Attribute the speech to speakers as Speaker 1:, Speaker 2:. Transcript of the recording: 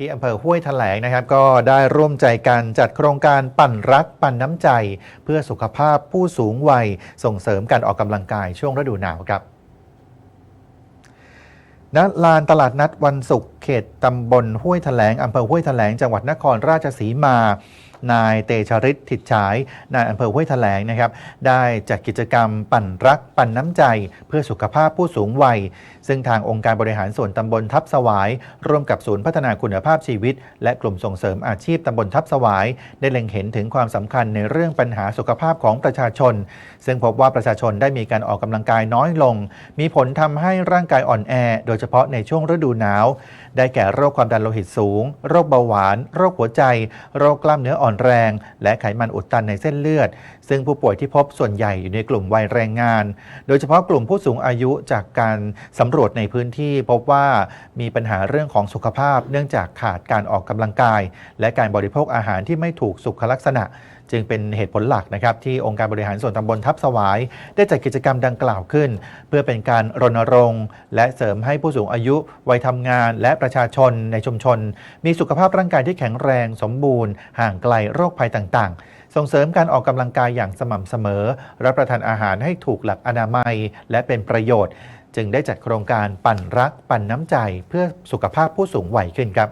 Speaker 1: ที่อำเภอห้วยแถลงนะครับ ก็ได้ร่วมใจกันจัดโครงการปั่นรักปั่นน้ำใจ เพื่อสุขภาพผู้สูงวัยส่งเสริมการออกกำลังกายช่วงฤดูหนาวครับณลานตลาดนัดวันศุกร์เขตตำบลห้วยแถลงอำเภอห้วยแถลงจังหวัดนครราชสีมา นายเตชริศถิดฉายนายอำเภอห้วยแถลงนะครับ ได้จัดกิจกรรมปั่นรักปั่นน้ำใจ เพื่อสุขภาพผู้สูงวัย ซึ่งทางองค์การบริหารส่วนตำบลทับสวาย ร่วมกับศูนย์พัฒนาคุณภาพชีวิต และกลุ่มส่งเสริมอาชีพตำบลทับสวาย ได้เล็งเห็นถึงความสำคัญในเรื่องปัญหาสุขภาพของประชาชน ซึ่งพบว่าประชาชนได้มีการออกกำลังกายน้อยลง มีผลทำให้ร่างกายอ่อนแอ โดยเฉพาะในช่วงฤดูหนาว ได้แก่โรคความดันโลหิตสูง โรคเบาหวาน โรคหัวใจ โรคกล้ามเนื้ออ่อนอ่อนแรง และไขมันอุดตันในเส้นเลือด ซึ่งผู้ป่วยที่พบส่วนใหญ่อยู่ในกลุ่มวัยแรงงาน โดยเฉพาะกลุ่มผู้สูงอายุจากการสำรวจในพื้นที่พบว่ามีปัญหาเรื่องของสุขภาพ เนื่องจากขาดการออกกำลังกาย และการบริโภคอาหารที่ไม่ถูกสุขลักษณะ จึงเป็นเหตุผลหลักนะครับที่องค์การบริหารส่วนตำบลทับสวาย ได้จัดกิจกรรมดังกล่าวขึ้น เพื่อเป็นการรณรงค์ และเสริมให้ผู้สูงอายุ วัยทำงาน และประชาชนในชุมชน มีสุขภาพร่างกายที่แข็งแรงสมบูรณ์ ห่างไกลโรคภัยต่างๆ ส่งเสริมการออกกำลังกายอย่างสม่ำเสมอ รับประทานอาหารให้ถูกหลักอนามัย และเป็นประโยชน์ จึงได้จัดโครงการปั่นรัก ปั่นน้ำใจ เพื่อสุขภาพผู้สูงวัยขึ้นครับ